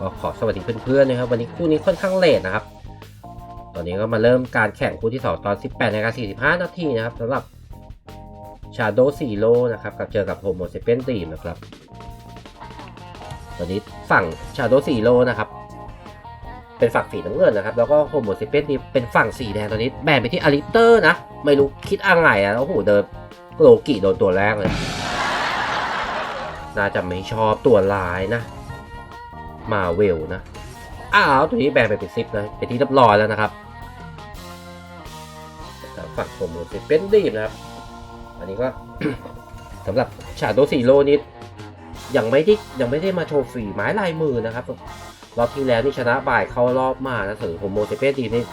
ก็ขอสวัสดีเพื่อนๆนะครับ วันนี้คู่นี้ค่อนข้างเลทนะครับ ตอนนี้ก็มาเริ่มการแข่งคู่ที่สองตอน 18นาฬิกา45 นาทีนะครับสำหรับ Shadow Zero นะครับกับเจอกับ Homo Sapien Team นะครับ ตอนนี้ฝั่ง Shadow Zero นะครับ เป็นฝั่งสีน้ำเงินนะครับ แล้วก็ Homo Sapien Team เป็นฝั่งสีแดงตอนนี้แบ่งไปที่อลิเตอร์นะ ไม่รู้คิดอะไรอะแล้วโอ้โหเดินโลกิโดนตัวแรกเลย น่าจะไม่ชอบตัวลายนะ มาเวลนะ อ้าวตัวนี้แบ่งไปเป็นซิปนะเป็นที่เรียบร้อยแล้วนะครับฝั่งโฮโมเซเป็นดีนะครับ อันนี้ก็สำหรับชาโดซีโร่นี้ยังไม่ได้ยังไม่ได้มาโชว์ฝีไม้ลายมือนะครับรอบที่แล้วนี่ชนะบ่ายเข้ารอบมานะถึงโฮโมเซเปนดีนี่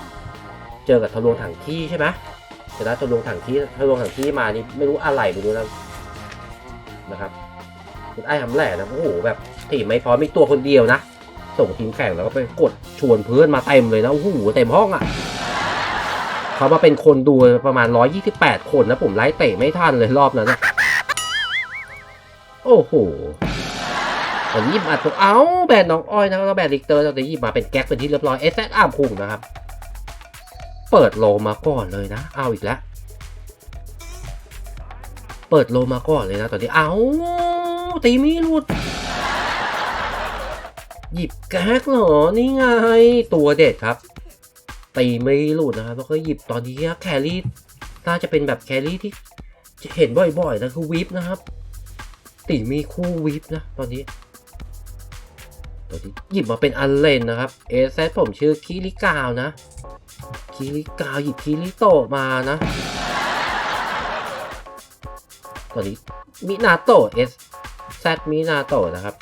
เจอกับทะลวงถังที่ใช่ไหมชนะทะลวงถังที่ทะลวงถังที่มานี่ไม่รู้อะไรไม่รู้นะนะครับคุณไอ้ทำแหล่นะโอ้โหแบบ ทีมไม่พร้อมมีตัวคนเดียวนะ ส่งทีมแข่งแล้วก็ไปกดชวนเพื่อนมาเต็มเลยนะโอ้โหเต็มห้องอะ่ะเขามาเป็นคนดูประมาณ 128 คนนะผมไล่เตะไม่ทันเลยรอบนั้นนะโอ้โหผมยิบอัดตัวเอาแบนน้องอ้อยนะแล้วแบนลิกเตอร์เราจะยิบมาเป็นแก๊กเป็นที่เรียบร้อยเอสแซอาร์มคุงนะครับ เปิดโลมาก่อนเลยนะ เอาอีกแล้วเปิดโลมาก่อนเลยนะตอนนี้เอาตีมีหลุด หยิบแก๊กเหรอ นี่ไง ตัวเด็ดครับตีไม่หลุดนะครับ แล้วก็หยิบตอนนี้แครี่น่าจะเป็นแบบแครี่ที่จะเห็นบ่อยๆนะคือวิปนะครับ ตีมีคู่วิปนะ ตอนนี้ตัวนี้หยิบมาเป็นอันเลนนะครับเอซผมชื่อคิริกาวนะคิริกาวหยิบคิริโตะมานะตอนนี้มินาโตะเอสแซมินาโตะนะครับ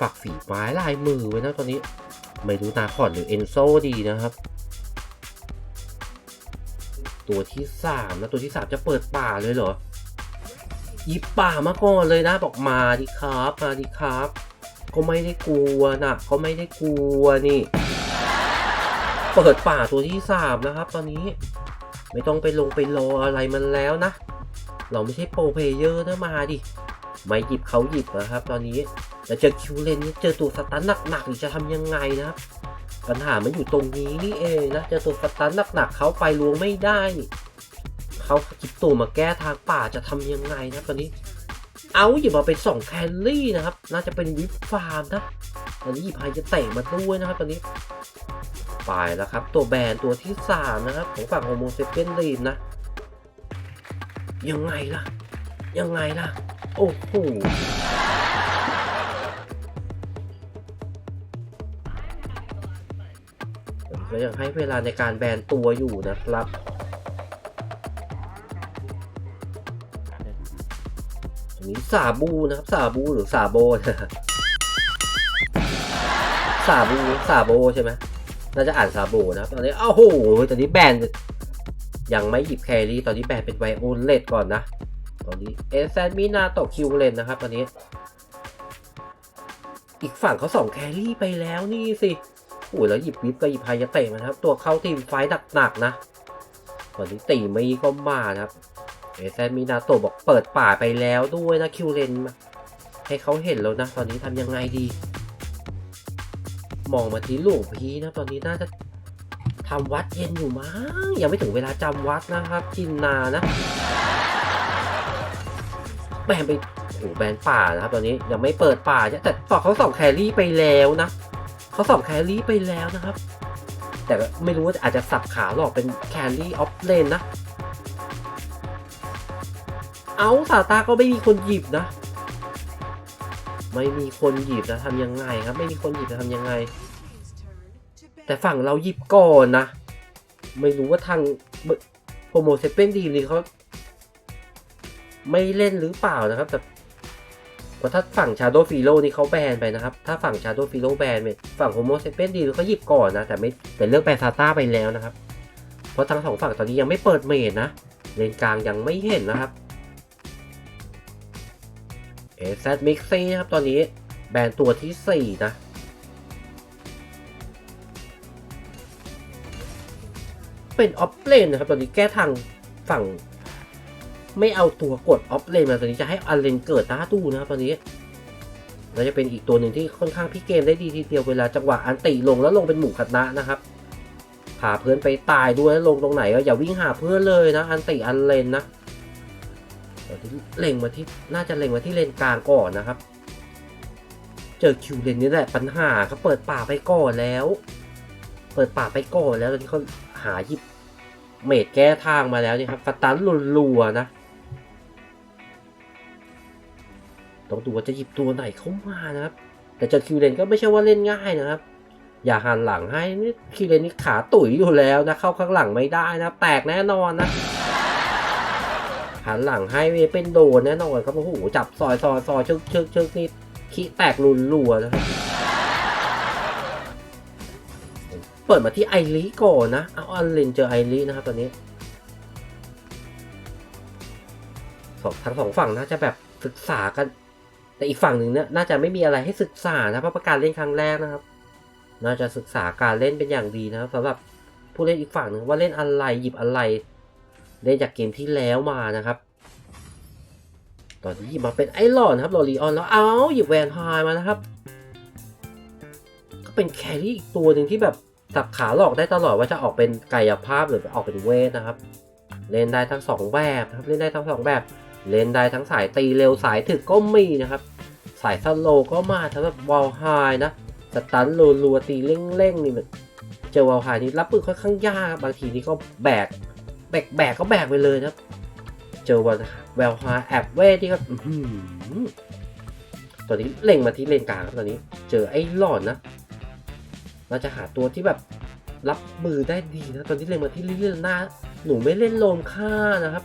ฝักฝีไม้ลายมือไว้นะตอนนี้ ไม่รู้นาคอดหรือเอนโซดีนะครับ ตัวที่สามนะตัวที่สามจะเปิดป่าเลยเหรอหยิบป่ามาก่อนเลยนะบอกมาดิครับมาดิครับ ก็ไม่ได้กลัวนะก็ไม่ได้กลัวนี่ เปิดป่าตัวที่สามนะครับ ตอนนี้ไม่ต้องไปลงไปรออะไรมันแล้วนะ เราไม่ใช่โปรเพเยอร์นะมาดิ ไม่หยิบเขาหยิบนะครับ ตอนนี้ แล้วเจอคิวเลนนี่เจอตัวสตันหนักๆหรือจะทำยังไงนะครับปัญหามันอยู่ตรงนี้นี่เองนะเจอตัวสตันหนักๆเขาไปลวงไม่ได้นี่เขาคิดตัวมาแก้ทางป่าจะทำยังไงนะตอนนี้ เอาหยิบมาเป็นสองแคลรี่นะครับ น่าจะเป็นวิปฟาร์มนะตอนนี้หยิบไฮจะเตะมาด้วยนะครับตอนนี้ไปแล้วครับ ตัวแบรนตัวที่สามนะครับของฝั่งโฮโมเซเปียนลีนนะยังไงล่ะ ยังไงล่ะ โอ้โห ผมก็ยังให้เวลาในการแบนตัวอยู่นะครับอันนี้ซาบูนะครับซาบูหรือซาโบนะซาบูซาโบใช่ไหมน่าจะอ่านซาโบนะครับตอนนี้อ้าวโหตอนนี้แบนยังไม่หยิบแครี่ตอนนี้แบนเป็นไวโอเลตก่อนนะ ตอนนี้เอแซนมีนาตกคิวเลนนะครับตอนนี้ อีกฝั่งเขาส่งแครี่ไปแล้วนี่สิ อุ้ยแล้วหยิบวิปกับหยิบไฮยาเตะมานครับ ตัวเข้าทีมไฟหนักๆนะตอนนี้ตีไม่ก็มาครับเอแซนมีนาโตบอกเปิดป่าไปแล้วด้วยนะคิวเลนให้เขาเห็นแล้วนะ ตอนนี้ทำยังไงดี มองมาที่หลวงพีนะ ตอนนี้น่าจะทำวัดเย็นอยู่มั้งยังไม่ถึงเวลาจำวัดนะครับ จินนานะแบนไปโอ้แบนป่านะครับ ตอนนี้ยังไม่เปิดป่าแต่ต่อเขาส่องแครี่ไปแล้วนะ เขาสองแครี่ไปแล้วนะครับ แต่ไม่รู้ว่าอาจจะสับขาหลอกเป็นแครี่ออฟเลนนะ เอาซาตาก็ไม่มีคนหยิบนะ ไม่มีคนหยิบนะทำยังไงครับ ไม่มีคนหยิบจะทำยังไง แต่ฝั่งเราหยิบก่อนนะ ไม่รู้ว่าทางโปรโมเซเปนดีนี่เขาไม่เล่นหรือเปล่านะครับแต่ ราะถ้าฝั่งชาโดฟิโลนี่เขาแบนไปนะครับ ถ้าฝั่งชาโดฟิโลแบนไปฝั่งโฮโมเซเปนดีเขาหยิบก่อนนะ แต่ไม่แต่เลือกแบนซาต้าไปแล้วนะครับ เพราะทั้งสองฝั่งตอนนี้ยังไม่เปิดเมดนะ เลนกลางยังไม่เห็นนะครับเอซมิกซี่นะครับตอนนี้แบนตัวที่ 4 นะเป็นออฟเลนนะครับ ตอนนี้แก้ทางฝั่ง ไม่เอาตัวกดออฟเลนมาตอนนี้จะให้อันเลนเกิดหน้าตู้นะครับตอนนี้แล้วจะเป็นอีกตัวหนึ่งที่ค่อนข้างพิเกมได้ดีทีเดียวเวลาจังหวะอันติลงแล้วลงเป็นหมู่คณะนะครับพาเพื่อนไปตายด้วยลงตรงไหนก็อย่าวิ่งหาเพื่อนเลยนะ อันติอันเลนนะเดี๋ยวที่เล็งมาที่น่าจะเล็งมาที่เลนกลางก่อนนะครับ เจอคิวเลนนี่แหละปัญหาเขาเปิดป่าไปก่อนแล้ว เปิดป่าไปก่อนแล้วตอนที่เขาหาหยิบเมดแก้ทางมาแล้วนี่ครับสตันรัวนะ ต้องดูว่าจะหยิบตัวไหนเข้ามานะครับ แต่เจอคิวเลนก็ไม่ใช่ว่าเล่นง่ายนะครับ อย่าหันหลังให้นี่คิวเลนนี่ขาตุ๋ยอยู่แล้วนะเข้าข้างหลังไม่ได้นะแตกแน่นอนนะหันหลังให้เป็นโดนแน่นอนครับโอ้โหจับซอยซอยซอยชึกชึกชึกนี่ขี้แตกรุนรัวนะครับเปิดมาที่ไอรีก่อนนะ เอาอันเลนเจอไอรีนะครับตอนนี้สองทั้งสองฝั่งน่าจะแบบศึกษากัน แต่อีกฝั่งหนึ่งเนี่ยน่าจะไม่มีอะไรให้ศึกษานะเพราะประการเล่นครั้งแรกนะครับ น่าจะศึกษาการเล่นเป็นอย่างดีนะครับสำหรับผู้เล่นอีกฝั่งหนึ่งว่าเล่นอะไรหยิบอะไรเล่นจากเกมที่แล้วมานะครับ ตอนนี้หยิบมาเป็นไอรอนครับลอรีออนแล้วเอาหยิบแวนไฮมานะครับ ก็เป็นแครี่อีกตัวหนึ่งที่แบบสับขาหลอกได้ตลอดว่าจะออกเป็นกายภาพหรือออกเป็นเวทนะครับ เล่นได้ทั้งสองแบบครับเล่นได้ทั้งสองแบบ เล่นได้ทั้งสายตีเร็วสายถึกก็มีนะครับ สายสโลก็มาสำหรับวอลไฮนะสตันรัวๆตีเร่งๆนี่มันเจอวอลไฮนี่รับปืนค่อนข้างยากบางทีนี่ก็แบกแบกแบกก็แบกไปเลยนะเจอวอลแวลไฮแอบเวทที่ครับตอนนี้เล็งมาที่เลนกลางครับตอนนี้ เจอไอ้หลอนนะเราจะหาตัวที่แบบรับมือได้ดีนะตอนนี้เล็งมาที่ลิลลหน้าหนูไม่เล่นโลมค่านะครับ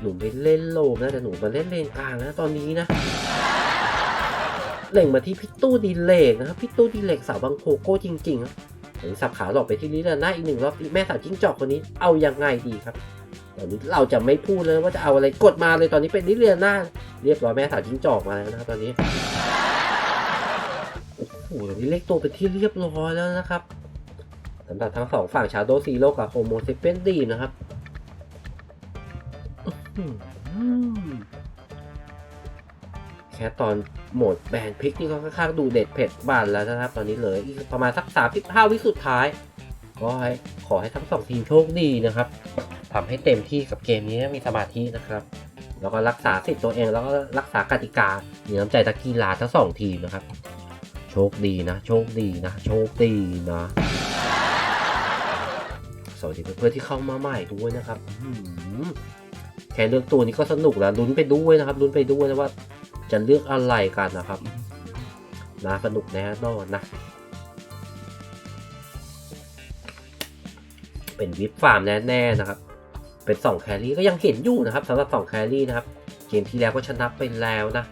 หนูไม่เล่นโลมนะแต่หนูมาเล่นเลนกลางนะตอนนี้นะเล็งมาที่พี่ตู้ดีเลกนะครับพี่ตู้ดีเลกสาวบางโพโก้จริงๆครับถึงสับขาหลอกไปที่ลิลลี่หน้าอีกหนึ่งรอบแม่สาวจิ้งจอกคนนี้เอายังไงดีครับตอนนี้เราจะไม่พูดเลยว่าจะเอาอะไรกดมาเลยตอนนี้เป็นลิลลี่หน้าเรียบร้อยแม่สาวจิ้งจอกมาแล้วนะครับตอนนี้โอ้โหตอนนี้เลขตัวเป็นที่เรียบร้อยแล้วนะครับสำหรับทั้งสองฝั่งชาโดซีโร่กับโฮโมเซเปนดีนะครับ แค่ตอนโหมดแบนพลิกนี่ก็ค่อนข้างดูเด็ดเผ็ดบานแล้วนะครับ ตอนนี้เหลยอีกประมาณสักสามสิบห้าวิสุดท้าย ก็ให้ขอให้ทั้งสองทีมโชคดีนะครับทำให้เต็มที่กับเกมนี้มีสมาธินะครับ แล้วก็รักษาสิทธิ์ตัวเองแล้วก็รักษากติกามีน้ำใจนักกีฬาทั้งสองทีมนะครับ โชคดีนะ โชคดีนะ โชคดีนะสวัสดีเพื่อนๆที่เข้ามาใหม่ด้วยนะครับ ค่เลือกตัวนี้ก็สนุกแล้วลุ้นไปด้วยนะครับลุ้นไปด้วยนะว่า จะเลือกอะไรกันนะครับน่าสนุกแน่นอนนะเป็นวิปฟาร์มแน่ๆนะครับ เป็นสองแครี่ก็ยังเห็นอยู่นะครับสำหรับสองแครี่นะครับ เกมที่แล้วก็ชนะไปแล้วนะ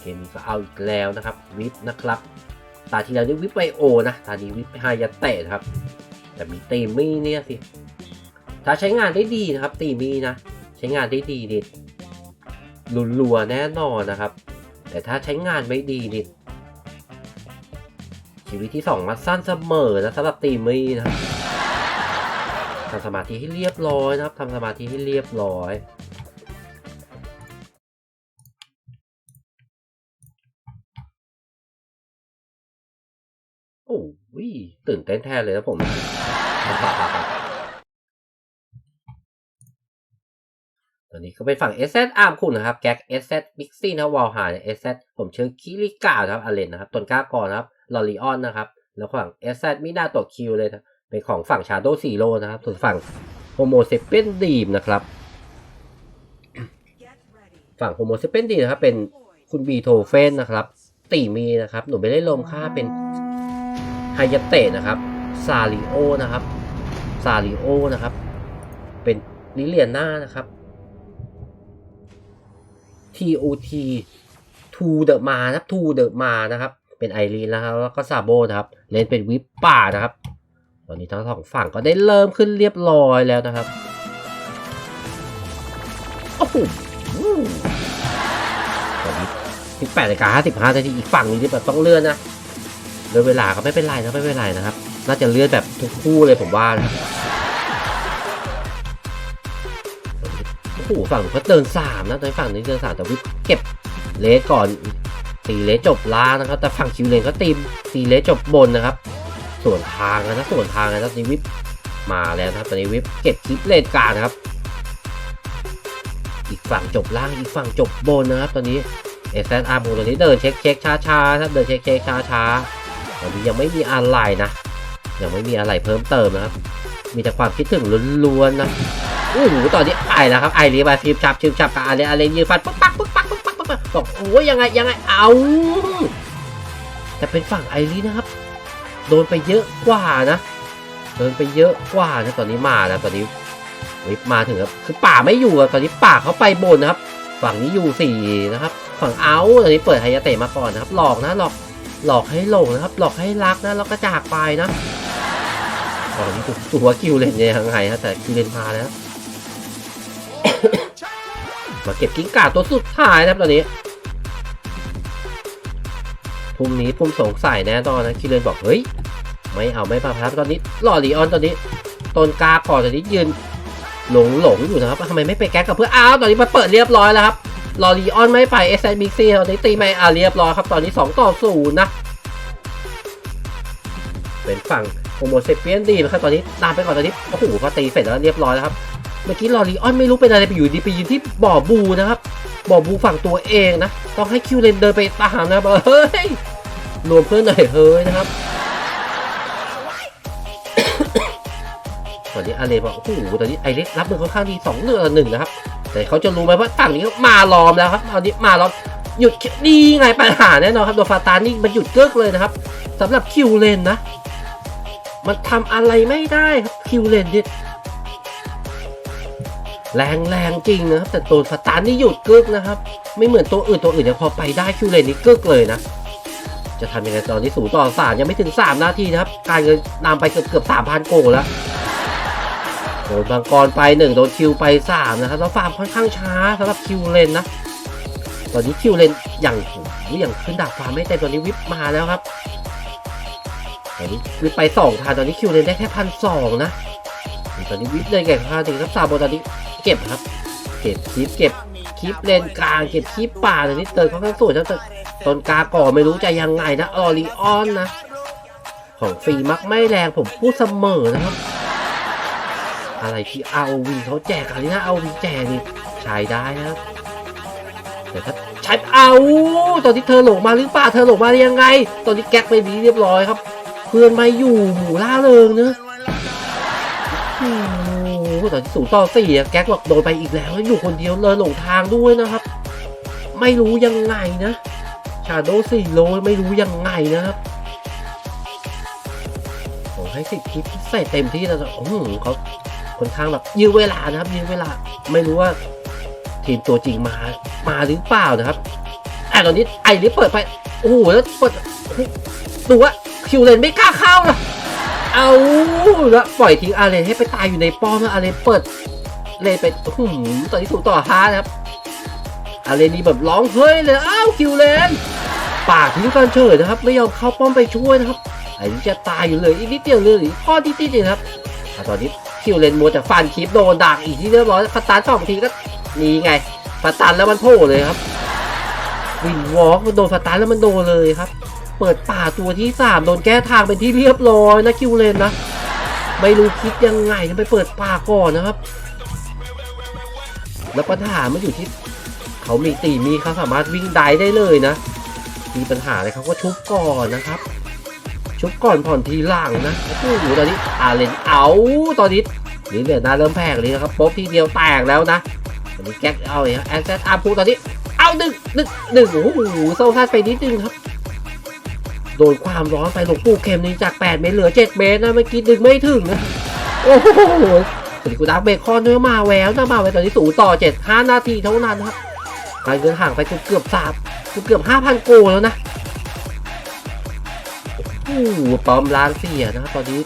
เกมนี้ก็เอาอีกแล้วนะครับ วิปนะครับ ตาที่แล้วนี่วิปไบโอนะ ตานี้วิปฮยาเตะนะครับ แต่มีตีมี่เนี่ยสิ ถ้าใช้งานได้ดีนะครับตีมี่นะ ช้งานได้ดีนี่รัวๆแน่นอนนะครับ แต่ถ้าใช้งานไม่ดีนี่ชีวิตที่สองมันสั้นเสมอนะสำหรับตีมี่นะครับทำสมาธิให้เรียบร้อยนะครับทำสมาธิให้เรียบร้อยโอ้ยตื่นเต้นแทนเลยนะผม ตอนนี้ก็เป็นฝั่ง s อ Arm คุณนะครับ แก๊ก s อ Mixi นะวอลหาเนี่ย s อผมเชื่อคิริกานะครับอเลนนะครับต้นกล้ากรนะครับลอริออนนะครับ แล้วฝั่ง s อมินาตัวคิวเลยนะเป็นของฝั่ง Shadow Zero นะครับ ส่วนฝั่ง Homo Sapien Dream นะครับ ฝั่ง Homo Sapien Dream นะครับ เป็นคุณบีโทเฟนนะครับ ตีมีนะครับ หนูไม่ได้ลมค่าเป็นไฮยาเตะนะครับ ซาริโอนะครับ ซาริโอนะครับ เป็นลิเลียน่านะครับ TOT To the มานะครับ To the มานะครับ เป็นไอรีนนะครับแล้วก็ซาโบนะครับ เล่นเป็นวิปป่านะครับ ตอนนี้ทั้งสองฝั่งก็ได้เริ่มขึ้นเรียบร้อยแล้วนะครับ โอ้โหตอนนี้ที่แปดนาฬิกาห้าสิบห้านาทีอีกฝั่งนี้ที่แบบต้องเลื่อนนะเลื่อนเวลาก็ไม่เป็นไรนะไม่เป็นไรนะครับ น่าจะเลื่อนแบบทุกคู่เลยผมว่านะ โอ้โหฝั่งเขาเดินสามนะตอนฝั่งนี้เดินสามแต่วิปเก็บเลสก่อนตีเลสจบล่างนะครับ แต่ฝั่งคิวเลนก็ตีตีเลสจบบนนะครับ ส่วนทางนะส่วนทางนะครับตอนนี้วิปมาแล้วนะครับตอนนี้วิปเก็บคลิปเลนกลางครับ อีกฝั่งจบล่างอีกฝั่งจบบนนะครับ ตอนนี้เอสแอนอาร์มูตอนนี้เดินเช็คเช็คช้าช้าครับเดินเช็คเช็คช้าช้าตอนนี้ยังไม่มีอะไรนะ ยังไม่มีอะไรเพิ่มเติมนะครับ มีแต่ความคิดถึงล้วนๆนะ โอ้โหตอนนี้ไอแล้วครับไอรีบาชิบชับชิบชับกับอะไรอะไรยืนฟันปึ๊กปักปึ๊กปักปึ๊กปักปึ๊กปักบอกโอ้ยยังไงยังไงเอาแต่เป็นฝั่งไอรีนะครับ โดนไปเยอะกว่านะโดนไปเยอะกว่านะตอนนี้มาแล้วตอนนี้วิปมาถึงครับคือป่าไม่อยู่อะตอนนี้ป่าเขาไปบนนะครับ ฝั่งนี้อยู่สี่นะครับ ฝั่งเอาตอนนี้เปิดไฮยาเตะมาก่อนนะครับ หลอกนะหลอกหลอกให้หลงนะครับ หลอกให้รักนะแล้วก็จากไปนะตอนนี้ตัวคิวเลนยังไงฮะแต่คิวเลนมาแล้ว มาเก็บกิ้งก่าตัวสุดท้ายนะครับตอนนี้พุ่มนี้พุ่มสงสัยแน่นอนนะคิเลนบอกเฮ้ยไม่เอาไม่มาครับตอนนี้หล่อลีออนตอนนี้ต้นกาก่อนตอนนี้ยืนหลงหลงอยู่นะครับทำไมไม่ไปแก๊กกับเพื่อนอ้าวตอนนี้มาเปิดเรียบร้อยแล้วครับลอรีออนไม่ไปเอสไอมิกซี่ตอนนี้ตีไม่อาเรียบร้อยครับตอนนี้ 2 ต่อศูนย์นะ เป็นฝั่งโฮโมเซเปียนดีนะครับตอนนี้ตามไปก่อนตอนนี้โอ้โหพอตีเสร็จแล้วเรียบร้อยแล้วครับ เมื่อกี้ลอรีออนไม่รู้เป็นอะไรไปอยู่ดีไปยืนที่บ่อบูนะครับ บ่อบูฝั่งตัวเองนะ ต้องให้คิวเลนเดินไปตามนะครับเฮ้ยรวมเพื่อนหน่อยเฮ้ยนะครับตอนนี้อาเลบอกโอ้โหตอนนี้ไอเล็กรับมือค่อนข้างดีสองเรือหนึ่งนะครับ แต่เขาจะรู้ไหมว่าฝั่งนี้มาล้อมแล้วครับตอนนี้มาล้อมหยุดดีไงปัญหาแน่นอนครับโดฟาตานี่มันหยุดเกิกเลยนะครับสำหรับคิวเลนนะ มันทำอะไรไม่ได้ครับคิวเลนนี่ แรงแรงจริงนะครับ แต่ตัวฟาตานนี่หยุดเกิกนะครับ ไม่เหมือนตัวอื่นตัวอื่นยังพอไปได้คิวเลนนี่เกิกเลยนะ จะทำยังไงตอนนี้สูต่อสามยังไม่ถึง 3 นาทีนะครับ การเงินนำไปเกือบเกือบสามพันโกแล้วโดนบางกรไปหนึ่งโดนคิวไปสามนะครับแล้วฟาร์มค่อนข้างช้าสำหรับคิวเลนนะ ตอนนี้คิวเลนอย่างอย่างขึ้นดาบฟาร์มไม่เต็มตอนนี้วิปมาแล้วครับตอนนี้วิปไปสองทานตอนนี้คิวเลนได้แค่พันสองนะ ตอนนี้วิปเลยแก่ค่าถึงครับซาโบตอนนี้ เก็บครับ เก็บคลิปเก็บคลิปเลนกลางเก็บคลิปป่าตอนนี้เติร์นค่อนข้งสวยแล้วแต่ต้นกาก่อไม่รู้จะยังไงนะออริออนนะ ของฟรีมักไม่แรงผมพูดเสมอนะครับ อะไรที่ ROV เขาแจกอะไรนะ ROV แจกนี่ใช้ได้นะครับแต่ถ้าใช้เอาตอนที่เธอหลงมาหรือเปล่าเธอหลงมาได้ยังไง ตอนนี้แก๊กไปบีเรียบร้อยครับ เพื่อนไม่อยู่หมูล่าเริงเนอะ โหตอนที่สูงต่อสี่แก๊กบอกโดนไปอีกแล้วอยู่คนเดียวเลยหลงทางด้วยนะครับ ไม่รู้ยังไงนะชาโดสี่โลไม่รู้ยังไงนะครับผมให้สิบคลิปใส่เต็มที่แล้วโอ้โหเขาค่อนข้างแบบยื้อเวลานะครับยื้อเวลาไม่รู้ว่า ทีมตัวจริงมามาหรือเปล่านะครับแต่ตอนนี้ไอ้นี่เปิดไปโอ้โหแล้วเปิดดูว่าคิวเลนไม่กล้าเข้านะ เอาแล้วปล่อยทิ้งอาเลนให้ไปตายอยู่ในป้อมนะอาเลนเปิดเลนไปโอ้โหตอนนี้ถูกต่อฮานะครับอาเลนนี่แบบร้องเฮ้ยเลยอ้าวคิวเลนปากทิ้งกันเฉยนะครับ ไม่ยอมเข้าป้อมไปช่วยนะครับไอ้นี่จะตายอยู่เลยอีกนิดเดียวเลยข้อที่ที่นะครับอะตอนนี้คิวเลนมัวแต่ฟันคลิปโดนดักอีกที่เรียบร้อยพัตตานสองทีก็นี่ไงพัตตานแล้วมันโผล่เลยครับวินวอล์กโดนพัตตานแล้วมันโดนเลยครับ เปิดป่าตัวที่สามโดนแก้ทางเป็นที่เรียบร้อยนะคิวเลนนะ ไม่รู้คิดยังไงนะไปเปิดป่าก่อนนะครับ แล้วปัญหาไมันอยู่ที่ เขามีตีมีเขาสามารถวิ่งได้ได้เลยนะ มีปัญหาอะไรเขาก็ชุบก่อนนะครับ ชุบก่อนผ่อนทีหลังนะโอ้โหตอนนี้อาเลนเอาตอนนี้หรือเหลือหน้าเริ่มแพงเลยนะครับป๊บทีเดียวแตกแล้วนะตอนนี้แก๊กเอาเลยแอนเซตอาร์พูตอนนี้เอาดึงดึงดึงโอ้โหโซ่พลาดไปนิดนึงครับ ดนความร้อนไปหลวงปู่เข็มนี่จาก 8 เมตรเหลือ 7 เมตรนะเมื่อกี้ดึงไม่ถึงนะโอ้โหสิกูดักเบคอนด้วยมาแววนะมาแววตอนนี้สูงต่อ 7 5 นาทีเท่านั้นครับการเดินห่างไปเกือบเกือบสามเกือบเกือบ5,000โกแล้วนะโอ้ป้อมล้านเสียนะครับตอนนี้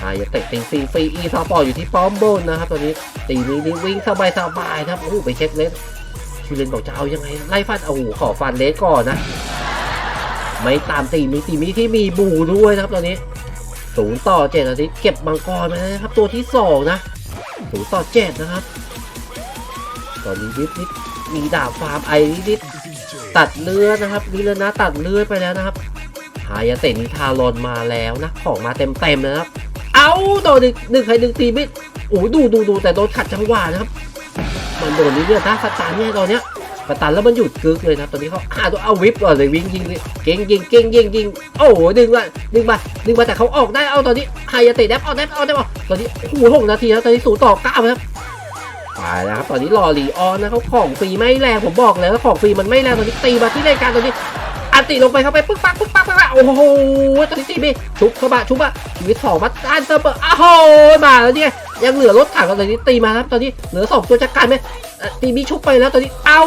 อายาเตะติงซีฟรีอีซอปออยู่ที่ป้อมบนนะครับตอนนี้ตีนี้นี่วิ่งสบายสบายนะครับโอ้ไปเช็คเลสคิวเลนบอกจะเอายังไงไล่ฟันโอ้โหขอฟันเลสก่อนนะ ไม่ตามตีมีตีมีที่มีบูด้วยนะครับตอนนี้ศูนย์ต่อเจ็ดตอนนี้เก็บมังกรมานะครับ ตัวที่สองนะศูนย์ต่อเจ็ดนะครับ ตอนนี้วิบวิบมีดาบฟาร์มไอริสตัดเลือดนะครับมิเลนะตัดเลือดไปแล้วนะครับหายาเตนิทารอนมาแล้วนะของมาเต็มๆนะครับ เอาโดนหนึ่งหนึ่งใครหนึ่งตีไม่โอ้ดูดูดูแต่โดนขัดจังหวะนะครับ มันโดนนี่เลือดนะสตาร์เนี่ยตอนเนี้ย สตาร์แล้วมันหยุดกึกเลยนะตอนนี้เขาอ่าตัวเอาวิปก่อนเลยวิ่งยิงเลยเก่งยิงเก่งยิงยิงโอ้โหดึงมาดึงมาดึงมาแต่เขาออกได้เอาตอนนี้ไฮยาเตะแดบเอาแดบเอาแดบเอาตอนนี้โอ้โหหกนาทีแล้วตอนนี้ศูนย์ต่อเก้าครับไปแล้วครับตอนนี้รอรีออนนะเขาของฟรีไม่แรงผมบอกแล้วว่าของฟรีมันไม่แรงตอนนี้ตีมาที่รายการตอนนี้อันติลงไปเข้าไปปึ๊กปักปึ๊กปักปึ๊กปักโอ้โหตอนนี้ตีไปชุบเข้ามาชุบมาชีวิตสองมาด้านเติมเปิดอ้าวมาแล้วเนี่ย ยังเหลือรถถังตอนนี้ตีมาครับ ตอนนี้เหลือสองตัวจักรกันไหมตีมีชุบไปแล้วตอนนี้เอา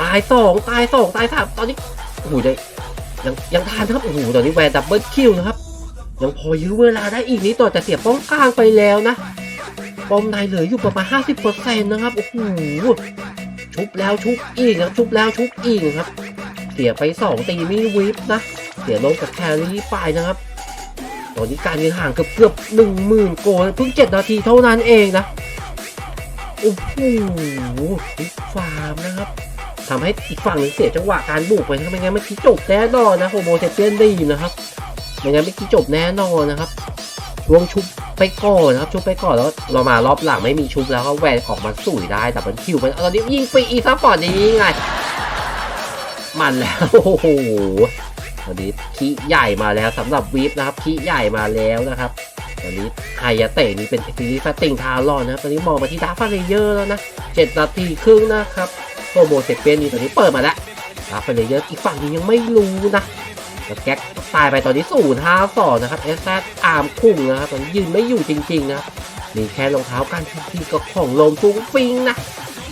ตายสองตายสองตายสามตอนนี้โอ้โหยังยังยังทานครับโอ้โหตอนนี้แวนดับเบิลคิวนะครับ ยังพอยื้อเวลาได้อีกนิดต่อแต่เสียป้อมกลางไปแล้วนะป้อมในเหลืออยู่ประมาณ50%นะครับโอ้โหชุบแล้วชุบอีกครับชุบแล้วชุบอีกครับ เสียไปสองตีมีวิปนะ เสียลงกับแครี่ไปนะครับ ตอนนี้การเงินห่างเกือบเกือบหนึ่งหมื่นโกลเพิ่งเจ็ดนาทีเท่านั้นเองนะ โอ้โหบิ๊กฟาร์มนะครับทำให้อีกฝั่งนึงเสียจังหวะการบุกไปนะไม่งั้นเมื่อกี้จบแน่นอนนะโฮโมเซเปียนดีนะครับไม่งั้นเมื่อกี้จบแน่นอนนะครับรวงชุบไปก่อนนะครับชุบไปก่อนแล้วเรามารอบหลังไม่มีชุบแล้วก็แหวนออกมาสุยได้แต่มันคิวมันตอนนี้ยิงฟรีอีซัพพอร์ตนี้ไง มันแล้วโอ้โห ตอนนี้คีใหญ่มาแล้วสำหรับวีฟนะครับคีใหญ่มาแล้วนะครับตอนนี้ไฮยาเตะนี่เป็นซีรีส์ฟาติงทารอนนะครับตอนนี้มองมาที่ดาร์ฟาเลเยอร์แล้วนะเจ็ดนาทีครึ่งนะครับโปรโมเซเปียนนี่ตอนนี้เปิดมาแล้วดาร์ฟาเลเยอร์อีกฝั่งนี้ยังไม่รู้นะแล้วแก๊กตายไปตอนนี้ศูนย์ห้าสองนะครับเอสแซอาร์มคุ้งนะครับตอนนี้ยืนไม่อยู่จริงๆนะมีแค่รองเท้ากันทีๆกับของลมฟุ้งฟิงนะ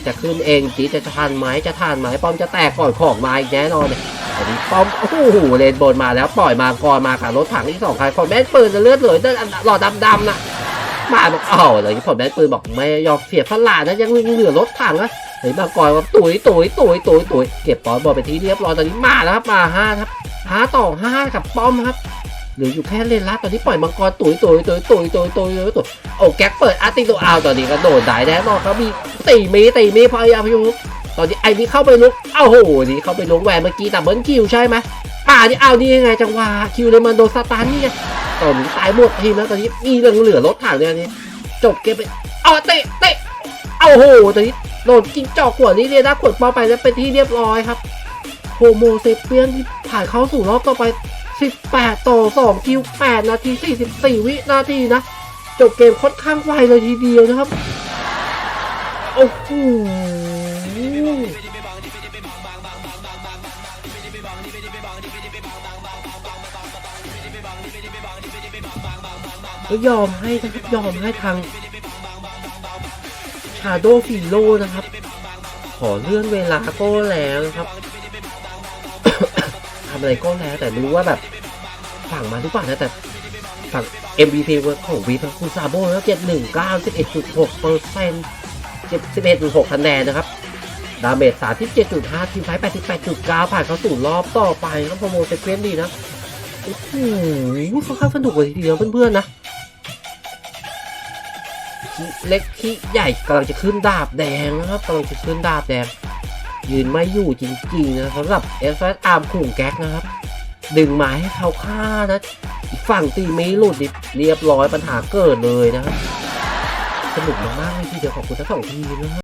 จะขึ้นเองจีจะทานไหมจะทานไหมป้อมจะแตกก่อนของมาอีกแน่นอนเลยอันนี้ป้อมโอ้โหเลนบนมาแล้วปล่อยมาก่อนมากับรถถังอีกสองคันคนแม่ปืนจะเลือดเหลือเดินหลอดดำๆน่ะมาบอกเอ้าเลยผมแม่ปืนบอกไม่ยอมเสียพลาดนะยังเหลือรถถังนะเฮ้ยมาก่อนว่าตุ๋ยตุ๋ยตุ๋ยตุ๋ยตุ๋ยเก็บป้อมบอลไปที่เรียบร้อยตอนนี้มาแล้วครับมาห้าครับห้าต่อห้ากับป้อมครับ หลืออยู่แค่เลนลัดตอนนี้ปล่อยมังกรตุ๋ยตุ๋ยตุ๋ยตุ๋ยตุ๋ยตุ๋ยตุ๋ยโอ้แก๊กเปิดอาร์ติโตเอาตอนนี้ก็โดนได้แน่นอนครับมีตีมีตีมีพยายามพยุตอนนี้ไอ้นี่เข้าไปลุกเอ้าโหนี่เข้าไปลุกแหวนเมื่อกี้แต่เบิร์นคิวใช่ไหมป่านี่เอานี่ยังไงจังหวะคิวเลยมันโดนสตันนี่ไงตอนนี้ตายหมดทีมแล้วตอนนี้มีเหลือเหลือรถถังเนี่ยนี่จบเกมไปเอาเตะเตะเอาโหตอนนี้โดนกินจอกขวดนี้เลยนะขวดปอไปแล้วเป็นที่เรียบร้อยครับโฮโมเซเปียนที่ผ่านเข้าสู่รอบต่อไป 18 ต่อ 2 คิว 8 นาที 44 วินาทีนะ จบเกมค่อนข้างไวเลยทีเดียวนะครับ โอ้โหก็ยอมให้นะครับยอมให้ทางชาโดฟิโลนะครับ ขอเลื่อนเวลาก็แล้วนะครับ ทำอะไรก็แล้ว แต่ไม่รู้ว่าแบบฝั่งมาหรือเปล่านะแต่ฝั่ง MVP ของวีฟคุณซาโบแล้วเจ็ดหนึ่งเก้าสิบเอ็ดจุดหกเปอร์เซ็นต์เจ็ดสิบเอ็ดจุดหกคะแนนนะครับดาเมจสามที่เจ็ดจุดห้าทีมไฟแปดสิบแปดจุดเก้าผ่านเข้าสู่รอบต่อไปครับโปรโมเซเวนดีนะโอ้โหค่อนข้างสนุกเลยทีเดียวเพื่อนๆนะเล็กขี้ใหญ่กำลังจะขึ้นดาบแดงนะครับกำลังจะขึ้นดาบแดง ยืนไม่อยู่จริงๆนะสำหรับเอสอาร์มขู่แก๊กนะครับ ดึงมาให้เขาฆ่านะ อีกฝั่งตีมีหลุดเรียบร้อยปัญหาเกิดเลยนะครับ สนุกมากๆเลยทีเดียวขอบคุณทั้งสองทีมนะครับ